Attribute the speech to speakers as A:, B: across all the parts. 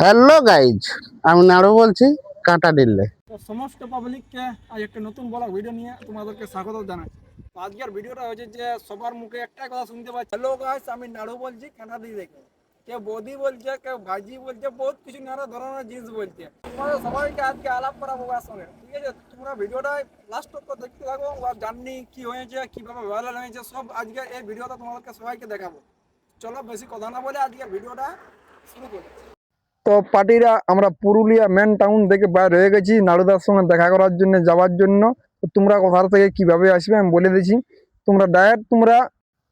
A: Hello guys আমি নাড়ু বলছি, কাটা ডিল্লে
B: সমস্ত পাবলিককে আজ একটা নতুন বড় ভিডিও নিয়ে তোমাদেরকে স্বাগত জানাই। আজকের ভিডিওটা হচ্ছে যে সবার মুখে একটাই কথা শুনতে পাচ্ছি। হ্যালো গাইস আমি নাড়ু বলছি, কাঁটা দিয়ে দেখে। কেউ বলছে, কেউ ভাজি বলছে, বহুত কিছু নানা ধরনের জিনিস বলছে। তোমাদের সবাইকে আজকে আলাপ করাবো ওর সঙ্গে ঠিক আছে? তোমরা ভিডিওটা লাস্ট তো দেখতে থাকো আর জাননি কি হয়েছে, কীভাবে ভাইরাল হয়েছে, সব আজকে এই ভিডিওটা তোমাদেরকে সবাইকে দেখাবো। চলো বেশি কথা না বলে আজকে ভিডিওটা শুরু করি।
C: তো পার্টিরা আমরা পুরুলিয়া মেন টাউন থেকে বাইর হয়ে গেছি নাড়ুদার সঙ্গে দেখা করার জন্য, যাওয়ার জন্য। তোমরা কোথা থেকে কীভাবে আসবে আমি বলে দিচ্ছি তোমরা ডাইরেক্ট তোমরা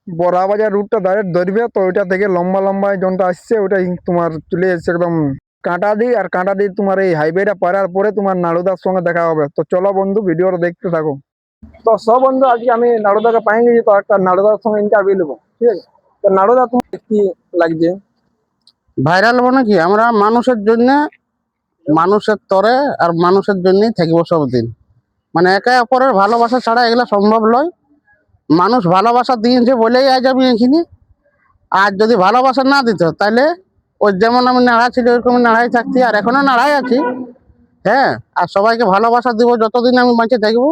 C: বড়া বাজার রুটটা ডাইরেক্ট ধরবে, তো ওইটা থেকে লম্বা লম্বা জনটা আসছে, ওইটাই তোমার চলে এসছে একদম কাঁটা দিই আর কাঁটা দিয়ে তোমার এই হাইওয়েটা পারার পরে তোমার নাড়ুদার সঙ্গে দেখা হবে। তো চলো বন্ধু, ভিডিওটা দেখতে থাকো। তো সব বন্ধু, আজকে আমি নাড়ুদাকে পাই গেছি, তো একটা নাড়ুদার সঙ্গে ইন্টারভিউ নেব, ঠিক আছে? তো নাড়ুদা তোমার কি লাগছে?
A: ভাইরাল মানে কি আমরা মানুষের জন্য, মানুষের তরে আর মানুষের জন্যই থাকব সবদিন। মানে একে অপরের ভালোবাসা ছাড়া এগুলো সম্ভব নয়। মানুষ ভালোবাসা দিয়েছে বলেই আজ আমি এখানে। আর যদি ভালোবাসা না দিত তাহলে ওই যেমন আমি নাড়া ছিল ওইরকম নাড়াই থাকতি, আর এখনও নাড়াই আছি। হ্যাঁ আর সবাইকে ভালোবাসা দিব যতদিন আমি বাঁচে থাকব।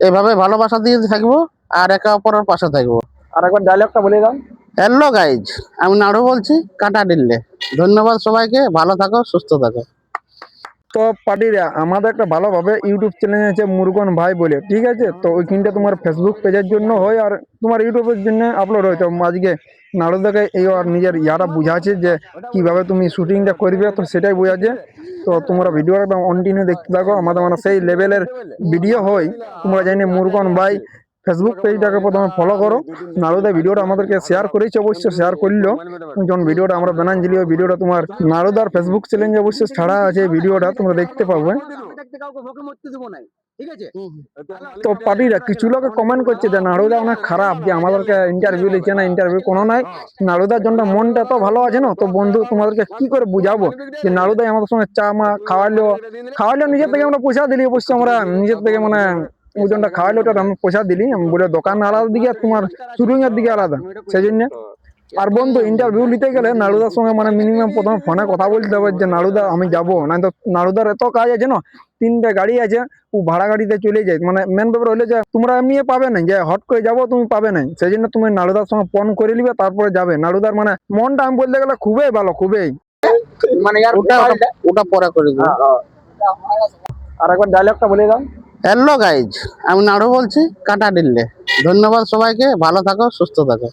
A: এভাবে ভালোবাসা দিয়ে থাকব, আর একে অপরের পাশে থাকব।
C: আর একবার ডায়লগটা বলে দাও।
A: হ্যালো গাইজ আমি নাড়ু বলছি, কাটা ডিল্লে ধন্যবাদ সবাইকে, ভালো থাকো, সুস্থ থাকো।
C: তো পার্টিরা, আমাদের একটা ভালোভাবে ইউটিউব চ্যানেল আছে মুরগন ভাই বলে, ঠিক আছে? তো ওইখানটা তোমার ফেসবুক পেজের জন্য হয় আর তোমার ইউটিউবের জন্য আপলোড হয়। তো আজকে নারদাকে এই আর নিজের ইয়ারা বুঝাচ্ছে যে কীভাবে তুমি শুটিংটা করবে, তো সেটাই বোঝাচ্ছে। তো তোমরা ভিডিওটা কন্টিনিউ দেখতে থাকো। আমাদের মানে সেই লেভেলের ভিডিও হয়। তোমরা জানি মুরগন ভাই ফেসবুক পেজটাকে প্রথমে ফলো করো। নারদা ভিডিওটা আমাদেরকে শেয়ার করেছে অবশ্য শেয়ার করল। যখন ভিডিওটা আমরা বানাচ্ছিলি ওই ভিডিওটা তোমার নারদার ফেসবুক চ্যানেলে অবশ্য ছাড়া আছে ভিডিওটা, তোমরা দেখতে পাবে। তো পার্টিরা কিছু লোক কমেন্ট করছে যে নাড়ুদা অনেক খারাপ, যে আমাদেরকে ইন্টারভিউ লিখছে না ইন্টারভিউ কোনো নাই। নাড়ুদার জন্য মনটা তো ভালো আছে না, তো বন্ধু, তোমাদেরকে কি করে বুঝাবো? যে নাড়ুদাই আমাদের সঙ্গে চা মা খাওয়ালো। খাওয়ালো, নিজের থেকে আমরা পয়সা দিলি অবশ্য আমরা নিজের থেকে মানে ওজনটা খাওয়ালো ওটা আমি পয়সা দিলি। আমি বলে দোকান আলাদা দিকে আর তোমার শুটিং এর দিকে আলাদা। সেই জন্য আর বন্ধু ইন্টারভিউ নিতে গেলে নাড়ুদার সঙ্গে মানে মিনিমাম প্রথমে ফোনে কথা বলতে হবে যে নাড়ুদা আমি যাব। না তো নাড়ুদার এত কাজ আছে না তিনটে গাড়ি আছে ও ভাড়া গাড়িতে চলে যায়। মানে মেন ব্যাপার হলো যে তোমরা এমনি পাবে না যে হট করে যাব তুমি পাবে না সেই জন্য তুমি নাড়ুদার সঙ্গে ফোন করে নিবে তারপরে যাবে। নাড়ুদার মানে মনটা আমি বলতে গেলে খুবই ভালো খুবই। মানে
A: ওটা ওটা- ওটা পরে করে দেবো।
C: আর একবার ডায়লগটা বলে দাও।
A: হ্যালো গাইজ আমি নাড়ু বলছি কাটা ডিল্লে। ধন্যবাদ সবাইকে ভালো থাকো সুস্থ থাকো।